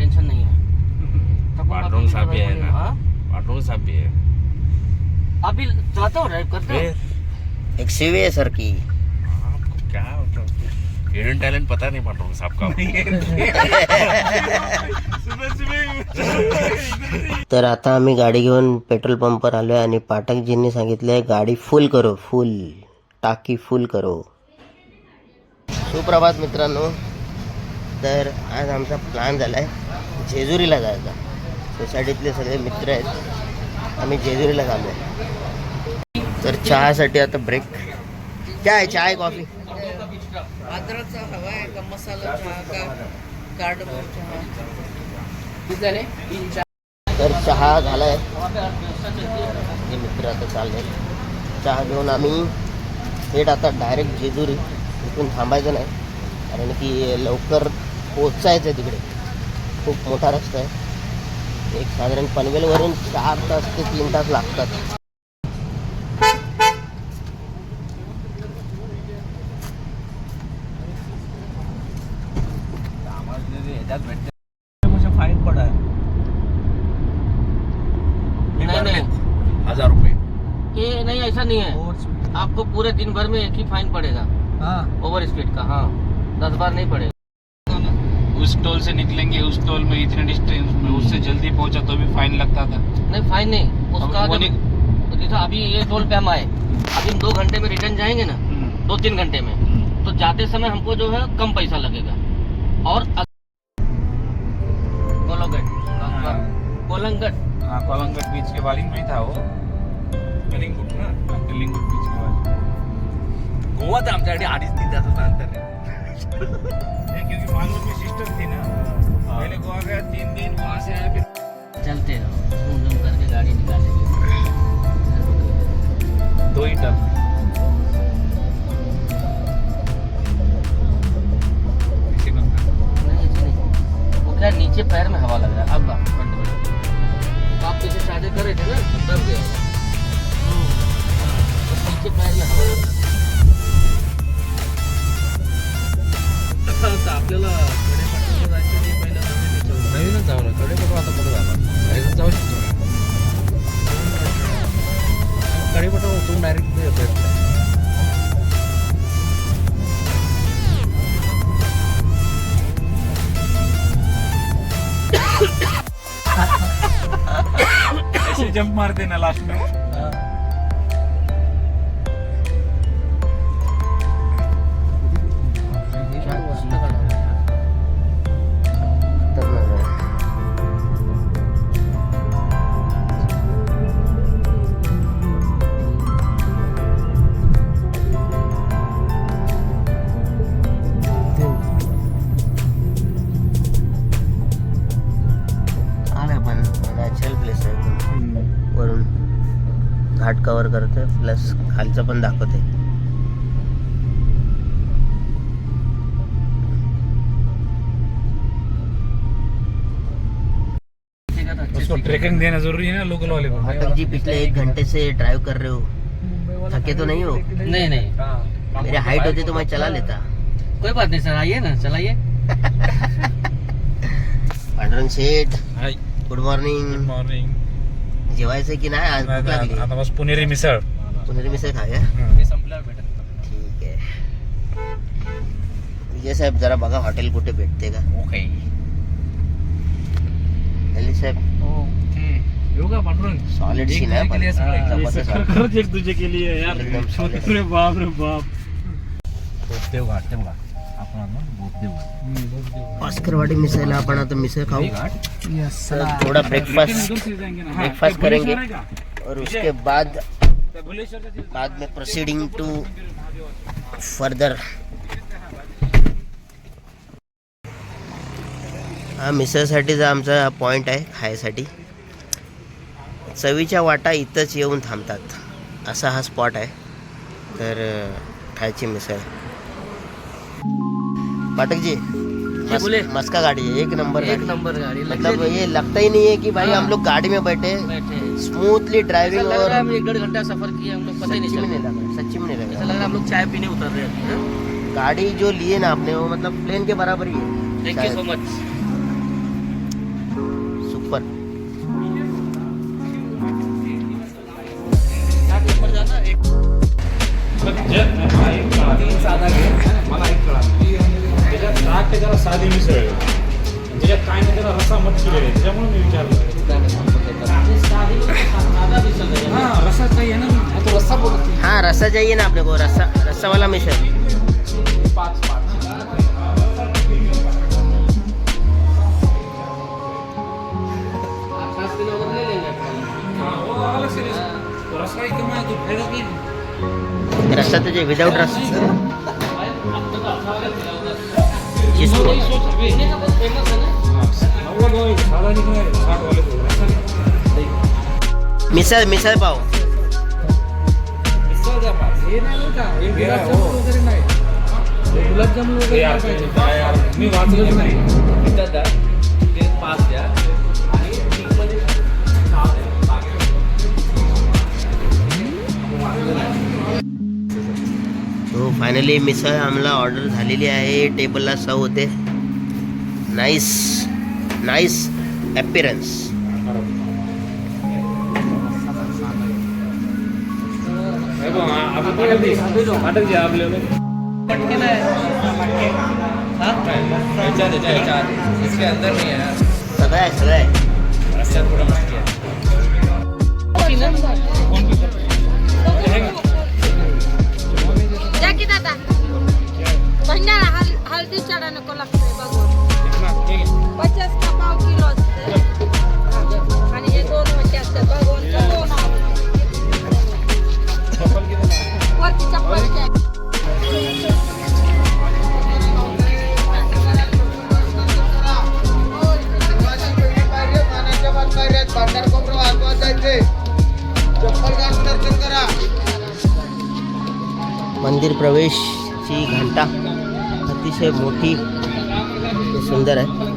Tension नहीं है पांडुरंग भी साहब भी है ना। हाँ? पांडुरंग साहब भी है अभी चाहते हो ड्राइव करते. हो एक सीवी है सर की आपको क्या हिडन टैलेंट पता नहीं पांडुरंग साहब का तर आता आम्ही गाडी घेऊन पेट्रोल पंपवर आलो आहे आणि पाठकजींनी सांगितले गाडी फुल करो फुल टाकी फुल करो. सुप्रभात मित्रांनो. तर आज आमचा प्लॅन झाला आहे जेजुरीला जायचा. सोसायटीतले सगळे मित्र आहेत. आम्ही जेजुरीला आहे तर चहासाठी आता ब्रेक काय आहे चाय कॉफी अदरकचा हवा आहे का मसाला चहा का चहा? तर चहा झाला आहे हे मित्र आता चालले. चहा घेऊन आम्ही थेट आता डायरेक्ट जेजुरी इथून थांबायचं नाही. कारण की लवकर पोचायचं आहे तिकडे. खूप मोठा रस्ता आहे. एक साधारण पनवेलवरून चार तास ते तीन तास लागतात. मुझे फाइन पड़ा है नहीं नहीं. हजार रुपए ये नहीं ऐसा नहीं है आपको पूरे दिन भर में एक ही फाइन पड़ेगा. हाँ. ओवर स्पीड का हाँ. दस बार नहीं पड़ेगा. उस टोल से निकलेंगे उस टोल में इतने डिस्टेंस में उससे जल्दी पहुँचा तो भी फाइन लगता था। नहीं फाइन नहीं। उसका वो जब- जैसा अभी ये टोल पे हम आए। अभी हम दो घंटे में रिटर्न जाएँगे ना हम्म, दो तीन घंटे में हम्म। तो जाते समय हमको जो है कम पैसा लगेगा। और कोलंगट। हाँ। कोलंगट। हाँ कोलंगट बीच के बालिंग में था वो। कलिंगुट ना? हाँ, कलिंगुट बीच के अडीच तीन तासाचं अंतर आहे क्योंकि मालूम में सिस्टम थी ना। पहले गोवा गया तीन दिन वहाँ से आया फिर चलते रहो झूम झूम करके गाड़ी निकालेंगे। दो ही टर्न नहीं ऐसे नहीं। वो क्या नीचे पैर में हवा लग रहा है अब आप आप पीछे शादी कर रहे थे ना दब गए तो नीचे पैर में हवा लग रहा है। आपल्याला कडेपट्ट्याला जायचं की पहिलं नवीनच जावं लागतं आता कुठं बाहेरच जाऊ शकतो. उतरून डायरेक्ट जंप मार देना लास्ट में प्लस खालचं पण दाखवते उसको ट्रेकिंग देना जरूरी है ना लोकल वाले को। पाठक जी पिछले एक घंटे से ड्राइव कर रहे हो। थके तो नहीं हो? नहीं नहीं। मेरी हाइट होती तो मैं चला लेता। कोई बात नहीं सर आइए ना चलाइए। Pandurang Sheth hi. Good morning morning जेवायचं की नाही? आज भूक लागली. आता बस पुणेरी मिसळ। पुणेरी मिसळ खाऊया संपल्यावर भेटेल ठीक आहे विजय साहेब जरा बघा हॉटेल कुठे भेटते का ओके दिल्ली साहेब okay yoga Pandurang solid scene आहे पण ज़बरदस्त वाटतं. खरंच एक तुझे केली आहे यार। एकदम solid. रे बाप रे बाप। बोपदेव घाट ते बघा आपण आता बोपदेव घाट। ऑस्करवाडी मिसळला आपण आता मिसळ खाऊ तर थोड़ा ब्रेकफास्ट ब्रेकफास्ट करेंगे। और उसके बाद बाद में प्रोसीडिंग टू फर्दर हा मिसळसाठीचा आमचा पॉईंट आहे खायसाठी. चवीच्या वाटा इथंच येऊन थांबतात असा हा स्पॉट आहे. तर खायची मिसळ. पाठकजी मस, बोले। मस्का गाड़ी है एक नंबर एक नंबर गाड़ी मतलब ये लगता ही नहीं है कि भाई हाँ। हम लोग गाड़ी में बैठे स्मूथली ड्राइविंग और हम एक डेढ़ घंटा सफ़र किया हम लोग पता ही नहीं चल। सच्ची में नहीं लग लग रहा हम लोग चाय पीने उतर रहे हैं हाँ। गाड़ी जो लिए ना आपने वो मतलब प्लेन के बराबर ही है। Thank you so much super ऊपर जाना एक तीन साधा घे मला एक कळा ते जरा साधी मिसळ. त्याच्यात काय नाही त्याला रसा मच्छी आहे त्याच्यामुळे मी विचारलं हा रसा आहे ना तो रस्सा बोलत. हाँ रस्सा चाहिए ना आपने को रस्सा रस्सा वाला मिसल पाच पाच. हा, रस- रसा ही तो फ़ायदा नहीं रस्सा तुझे विदाउट रस्सा वही मिसळ पाव गुलाबजामुन वगैरे यार, मी वाचलंच नाही ते पाच द्या फायनली मिसळ आम्हाला ऑर्डर झालेली आहे. टेबलला सर्व होते. नाईस नाईस ॲपिरन्स हे बघ, आ- आपण जा की दादा? भंडारा हल हल्दी चढा नको लागतंय बघून पचास का पाव किलो असते आणि हे दोन वर्ष असतात बघून दोन वरती चप्पल मंदिर प्रवेशची घंटा अतिशय मोठी सुंदर आहे.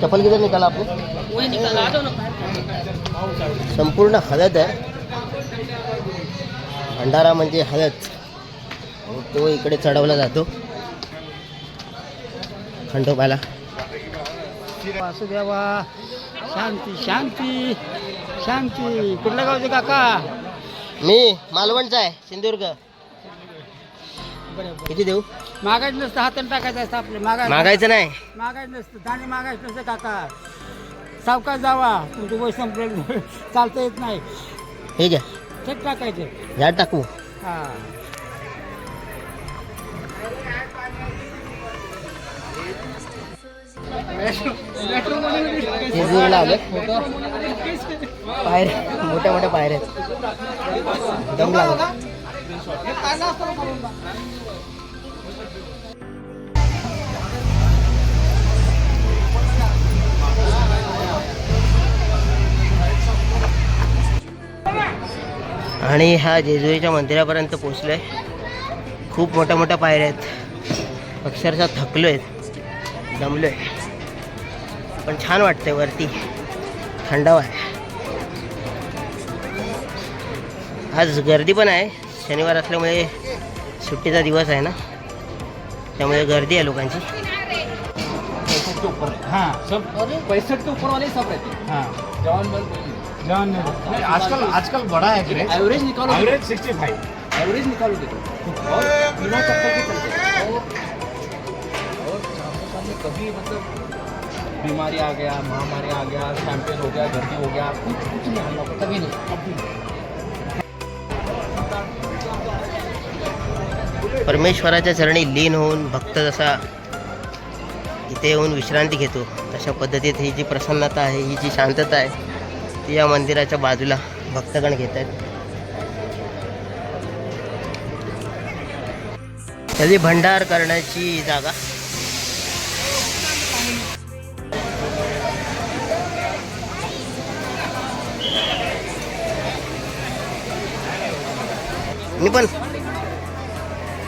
चप्पल किती निघाला आपले? वही निकाला दो ना संपूर्ण हळद आहे. भंडारा म्हणजे हळद. तो इकडे चढवला जातो. खंडोबाला. वासुदेवा शांती शांती शांती. कुठल्या गावचे काका? मी मालवणचा आहे सिंधुदुर्ग. किती देऊ? मागायचं नसतं हाताने टाकायचं असतं आपले. मागाय मागायचं नाही. मागायचं नसतं. दाणे मागायचं नसतं काका सावकाश जावा. तुमचं वय संपलेलं चालता येत नाही. हे घ्या. थेट टाकायचं. या टाकू. हा. पायऱ्या. मोठ्या मोठ्या पायऱ्या आहेत. दम लागत आणि ह्या जेजुरीच्या मंदिरापर्यंत पोचलो आहे खूप मोठ्या मोठ्या पायऱ्या आहेत. अक्षरशः थकलो आहेत दमलो आहे पण छान वाटतंय वरती. थंडावा आहे. आज गर्दी पण आहे. शनिवार असल्यामुळे सुट्टीचा दिवस आहे ना? त्यामुळे गर्दी आहे लोकांची. पैंसठ ऊपर हाँ सब पैंसठ के ऊपर वाले ही सब रहते हैं. हाँ जवान बल नहीं आजकल आजकल बड़ा है एवरेज निकालो एवरेज सिक्सटी फाइव एवरेज निकालो देखो और बिना चप्पल के चलते। और कभी मतलब बीमारी आ गया महामारी आ गया चैंपियन हो गया गर्दी हो गया कुछ कुछ नहीं हम लोग कभी नहीं कभी नहीं। परमेश्वराच्या चरणी लीन होऊन भक्त जसा इथे येऊन विश्रांती घेतो तशा पद्धतीत ही जी प्रसन्नता आहे ही जी शांतता आहे ती या मंदिराच्या बाजूला भक्तगण घेत आहेत. त्याची भंडार करण्याची जागा. मी पण.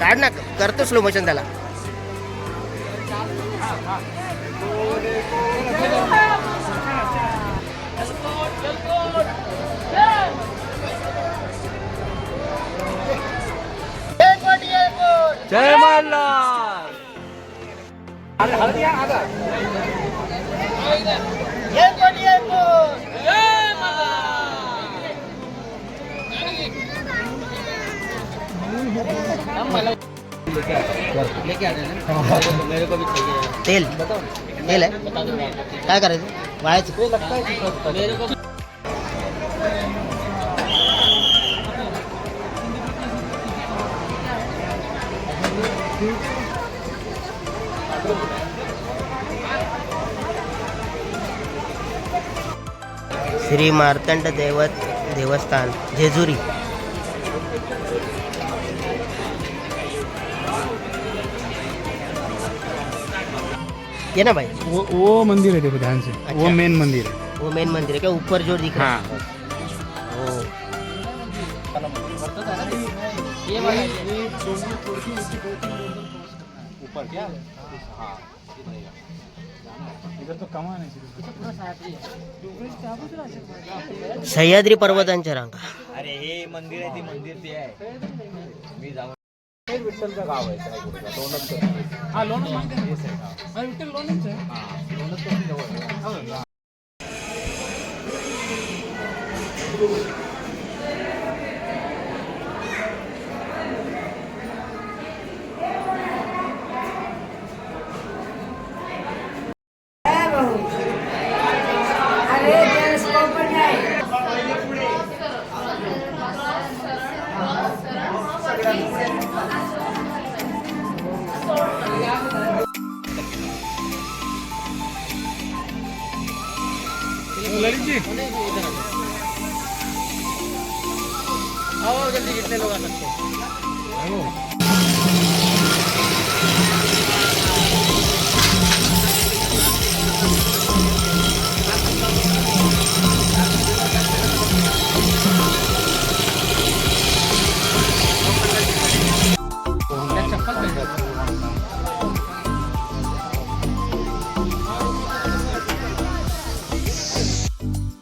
काढ ना करतो स्लो मोशन त्याला. जय मल्हार तेल. तेल आहे. काय करायचं? वायाचं श्री मार्तंड देवत देवस्थान जेजुरी. ये ना भाई? वो वो मंदिर है देखो ध्यान से अच्छा। वो मेन मंदिर है वो मेन मंदिर है क्या ऊपर जो दिख रहा है. ओ ऊपर क्या हाँ. इधर तो सह्याद्री पर्वतांच्या रांगा. अरे हे मंदिर आहे ते मंदिर ते आहे. मी जाऊन विठ्ठलचं गाव आहे हा लोणंद माहिती आहे. विठ्ठल करून जवळ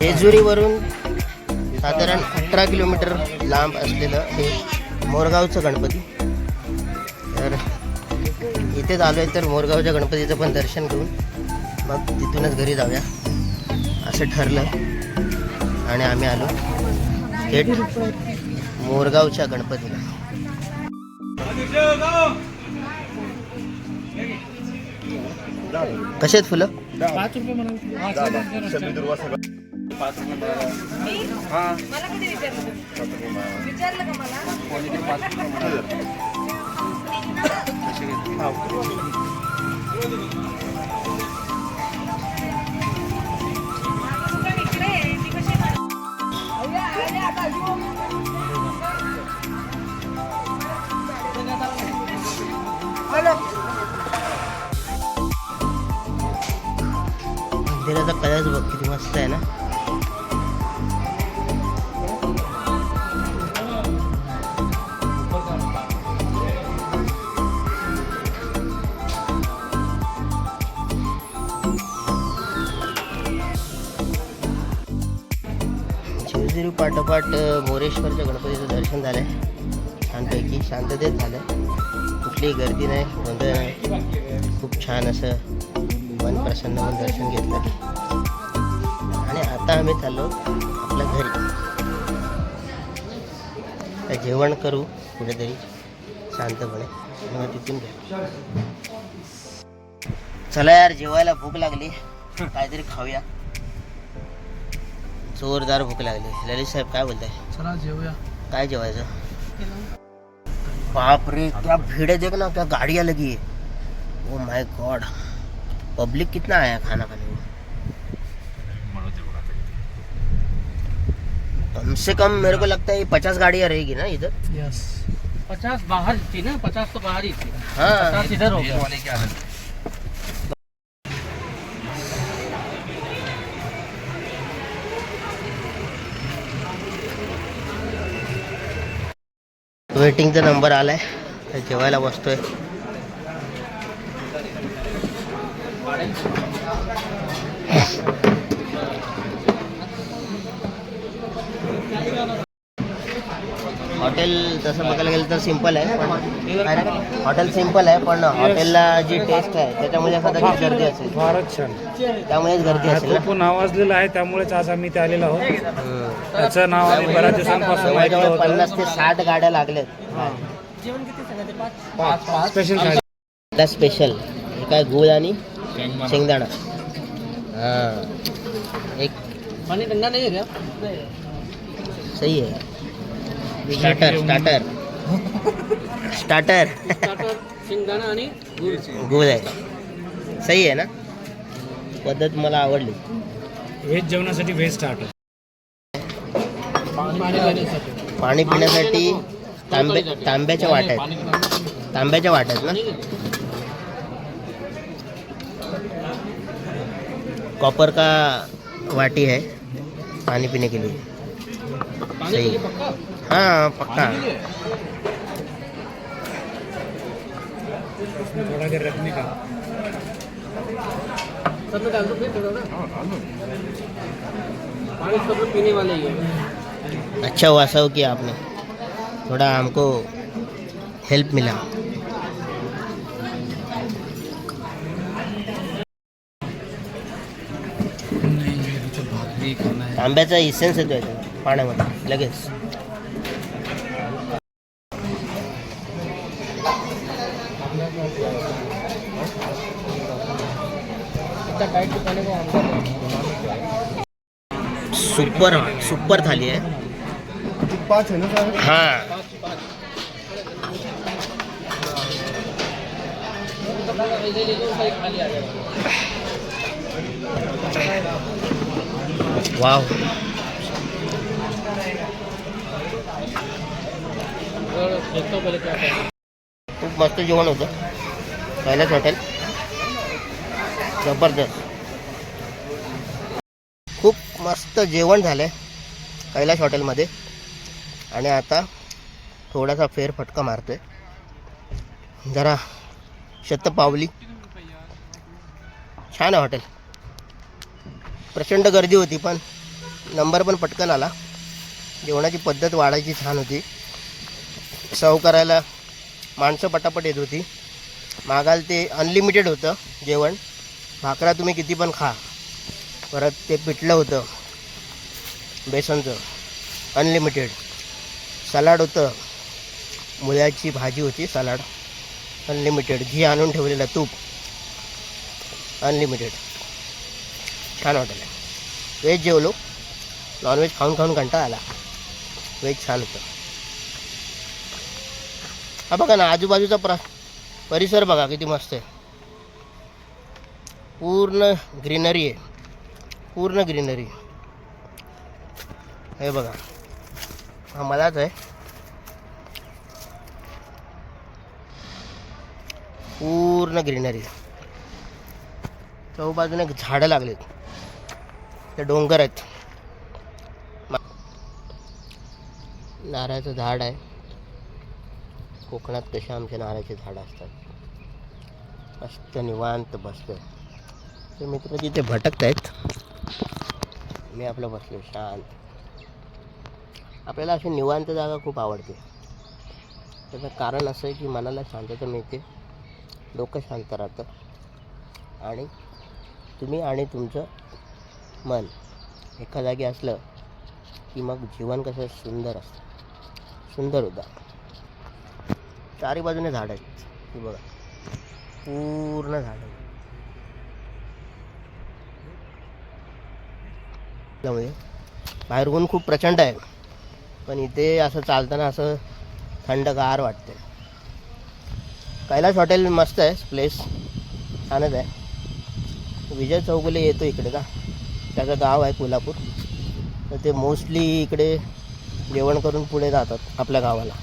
जेजुरीवरून साधारण अठरा किलोमीटर लांब असलेलं हे मोरगावचं गणपती तर इथेच आलो आहे तर मोरगावच्या गणपतीचं पण दर्शन घेऊन मग तिथूनच घरी जाऊया असं ठरलं आणि आम्ही आलो थेट मोरगावच्या गणपतीला कसे आहेत फुलं पाच रुपये म्हणा मंदिराचा कलर्स बघ किती मस्त आहे ना? पाठोपाठ मोरेश्वरच्या गणपतीचं दर्शन झालंय. छानपैकी शांततेत झालं कुठलीही गर्दी नाही गोंधळ नाही. खूप छान असं मन प्रसन्न होऊन दर्शन घेतलं. आणि आता आम्ही चाललो आपल्या घरी. जेवण करू कुठेतरी शांतपणे. मग तिथून घ्या चला यार जेवायला भूक लागली. काहीतरी खाऊया. जोरदार भूक लागली. ललित साहेब काय बोलताय? चला जेवूया. काय जेवायचं? बाप रे क्या भीड़ है देखना क्या गाड़ियाँ लगी. है ओ माय गॉड पब्लिक कितना आया खाना खाने में? कम से कम मेरे को लगता है पचास गाड़ियाँ रहेगी ना इधर? यस पचास बाहर थी ना पचास तो बाहर ही थी। हाँ। पचास इधर हो गया। वाले क्या है? वेटिंगचा नंबर आलाय. जेवायला बसतोय. हॉटेल तसं बघायला गेलं तर सिंपल आहे पण हॉटेल सिंपल आहे पण हॉटेलला जी टेस्ट आहे त्याच्यामुळे कदाचित गर्दी असेल. फारच छान. त्यामुळेच गर्दी असेल खूप नावाजलेलं आहे त्यामुळेच आज आम्ही ते आलेलो आहोत. त्याचं नाव आम्ही बऱ्याच दिवसांपासून ऐकलं त्यामुळे होतं. पन्नास ते साठ गाड्या लागल्यात. पाच? पाच. स्पेशल स्पेशल हे काय गुळ आणि शेंगदाणा. हां. एक पाणी नाही आहे सही आहे. स्टार्टर स्टार्टर स्टार्टर स्टार्टर शेंगदाणा आणि गुळ. आहे. सही आहे ना? पद्धत मला आवडली. व्हेज जेवणासाठी व्हेज स्टार्टर पाणी पिण्यासाठी. पाणी पिण्यासाठी तांबे तांब्याच्या वाट्या आहेत. तांब्याच्या वाट्या आहेत ना? कॉपर का वाटी है पानी पीने के लिए सही हाँ पक्का. पानी वाले ही अच्छा हुआ सब किया आपने। थोड़ा हमको हेल्प मिला। तांब्याचा इसेन्स येतो याच्यात पाण्यामध्ये लगेच. सुपर सुपर थाली है पाच आहे ना सर हाँ. ऐसे ले लो सारी खाली आ जाएगा वाव. और देखता हूँ पहले क्या क्या है खूप मस्त जेवण होतं. कैलास हॉटेल जबरदस्त. खूप मस्त जेवण झालं आहे कैलाश हॉटेलमध्ये. आणि आता थोडासा फेरफटका मारतो आहे जरा शतपावली. छान आहे हॉटेल. प्रचंड गर्दी होती पण नंबर पण पटकन आला. जेवणाची पद्धत वाढायची छान होती. सर्व करायला माणसं पटापट येत होती. मागाल ते अनलिमिटेड होतं जेवण. भाकरा तुम्ही किती पण खा. परत ते पिठलं होतं. बेसनचं अनलिमिटेड सलाड होतं. मुळ्याची भाजी होती सलाड. अनलिमिटेड घी आणून ठेवलेलं तूप. अनलिमिटेड छान हॉटेल आहे व्हेज जेवलो. नॉनव्हेज खाऊन खाऊन कंटाळा आला. व्हेज छान होतं. हा बघा ना आजूबाजूचा प्र परिसर बघा किती मस्त आहे. पूर्ण ग्रीनरी आहे. पूर्ण ग्रीनरी हे बघा. हा मलाच आहे. पूर्ण ग्रीनरी. चौबाजूने झाडं लागलेत. ते डोंगर आहेत. नारळाचं झाड आहे. कोकणात कसे आमचे नारळाचे झाडं असतात. मस्त निवांत बसतो ते मित्र तिथे भटकत आहेत मी आपलं बसलो शांत. आपल्याला अशी निवांत जागा खूप आवडते. त्याचं कारण असं आहे की मनाला शांतता मिळते. डोकं शांत राहतं. आणि तुम्ही आणि तुमचं मन एका जागी असलं की मग जीवन कसं सुंदर असतं. सुंदर होतं चारी बाजूने झाड आहेत. ती बघा. पूर्ण झाड आहे त्यामुळे बाहेर ऊन खूप प्रचंड आहे. पण इथे असं चालताना असं थंडगार वाटते कैलास हॉटेल मस्त आहे प्लेस छानच आहे. विजय चौगुले येतो इकडे का? त्याचं गाव आहे कोल्हापूर. तर ते मोस्टली इकडे जेवण करून पुढे जातात आपल्या गावाला.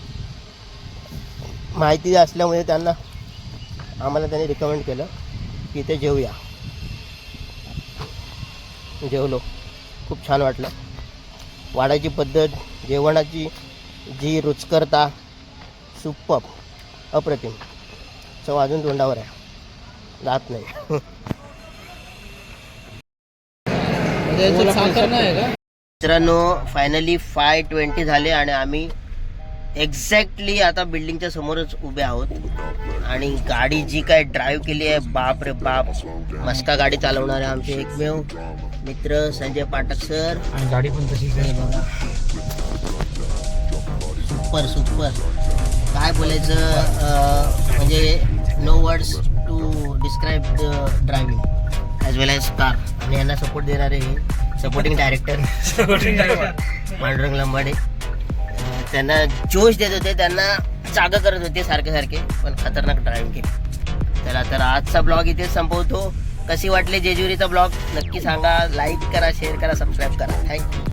माहिती असल्यामुळे त्यांना आम्हाला त्यांनी रिकमेंड केलं की इथे जेवूया जेवलो. खूप छान वाटलं. वाढायची पद्धत जेवणाची जी रुचकरता सुप्पप अप्रतिम. चव अजून तोंडावर आहे. जात नाही. का? मित्रांनो फायनली फाय ट्वेंटी झाले आणि आम्ही एक्झॅक्टली आता बिल्डिंगच्या समोरच उभे आहोत. आणि गाडी जी काय ड्राईव्ह केली आहे बाप रे बाप. मस्का गाडी चालवणारे आमचे एकमेव मित्र संजय पाठक सर आणि गाडी पण तशीच आहे. बघा. Super super. काय बोलायचं म्हणजे no words to describe the driving as well as car आणि यांना सपोर्ट देणारे सपोर्टिंग डायरेक्टर पांडुरंग लंबाडे. त्यांना जोश देत होते त्यांना जागा करत होते सारखे सारखे पण खतरनाक ड्रायव्हिंग केली. चला तर आजचा ब्लॉग इथे संपवतो. कशी वाटली जेजुरीचा ब्लॉग नक्की सांगा. लाईक करा शेअर करा सबस्क्राईब करा. थँक्यू